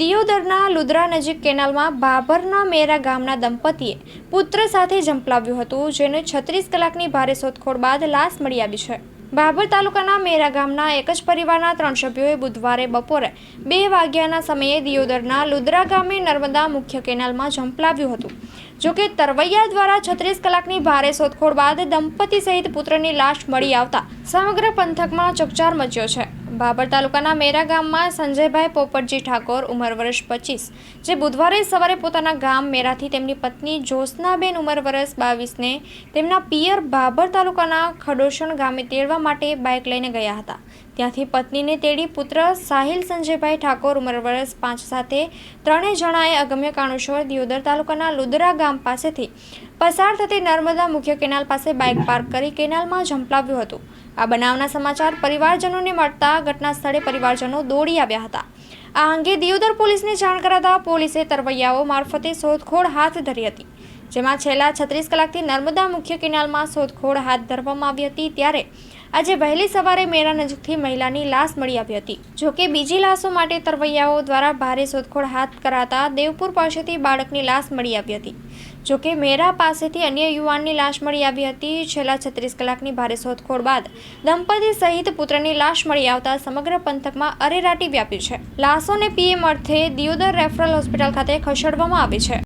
દિયોદરના લુદ્રા નજીક કેનાલમાં ભાભરના મેરા ગામના દંપતીએ પુત્ર સાથે ઝંપલાવ્યું હતું, જેને છત્રીસ કલાકની ભારે શોધખોળ બાદ લાશ મળી આવી છે. ભાભર તાલુકાના મેરા ગામના એક જ પરિવારના ત્રણ સભ્યોએ બુધવારે બપોરે બે વાગ્યાના સમયે દિયોદરના લુદ્રા ગામે નર્મદા મુખ્ય કેનાલમાં ઝંપલાવ્યું હતું. જોકે તરવૈયા દ્વારા છત્રીસ કલાકની ભારે શોધખોળ બાદ દંપતી સહિત પુત્રની લાશ મળી આવતા સમગ્ર પંથકમાં ચકચાર મચ્યો છે. બાબર તાલુકાના મેરા ગામમાં સંજયભાઈ પોપટજી ઠાકોર ઉંમર વર્ષ પચીસ, જે બુધવારે સવારે પોતાના ગામ મેરાથી તેમની પત્ની જ્યોત્સનાબેન ઉંમર વર્ષ બાવીસને તેમના પિયર બાબર તાલુકાના ખડોશણ ગામે તેડવા માટે બાઇક લઈને ગયા હતા. ત્યાંથી પત્નીને તેડી પુત્ર સાહિલ સંજયભાઈ ઠાકોર ઉંમર વર્ષ પાંચ સાથે ત્રણેય જણાએ અગમ્ય કાણુશ્વર દિયોદર તાલુકાના લુદરા ગામ પાસેથી પસાર થતી નર્મદા મુખ્ય કેનાલ પાસે બાઇક પાર્ક કરી કેનાલમાં ઝંપલાવ્યું હતું. આ બનાવના સમાચાર પરિવારજનોને મળતા ઘટના સ્થળે પરિવારજનો દોડી આવ્યા હતા. આ અંગે દિયોદર પોલીસને જાણ કરાતા પોલીસે તરવૈયાઓ મારફતે શોધખોળ હાથ ધરી હતી. જેમાં છેલ્લા છત્રીસ કલાકથી નર્મદા મુખ્ય કેનાલમાં શોધખોળ હાથ ધરવામાં આવી હતી ત્યારે આજે વહેલી સવારે મેરા નજીકથી મહિલાની લાશ મળી આવી હતી. જોકે બીજી લાશો માટે તરવૈયાઓ દ્વારા ભારે શોધખોળ હાથ કરાતા દેવપુર પાસેથી બાળકની લાશ મળી આવી હતી. જોકે મેરા પાસેથી અન્ય યુવાનની લાશ મળી આવી હતી. છેલ્લા છત્રીસ કલાકની ભારે શોધખોળ બાદ દંપતી સહિત પુત્રની લાશ મળી આવતા સમગ્ર પંથકમાં અરેરાટી વ્યાપી છે. લાશોને પીએમ અર્થે દિયોદર રેફરલ હોસ્પિટલ ખાતે ખસેડવામાં આવી છે.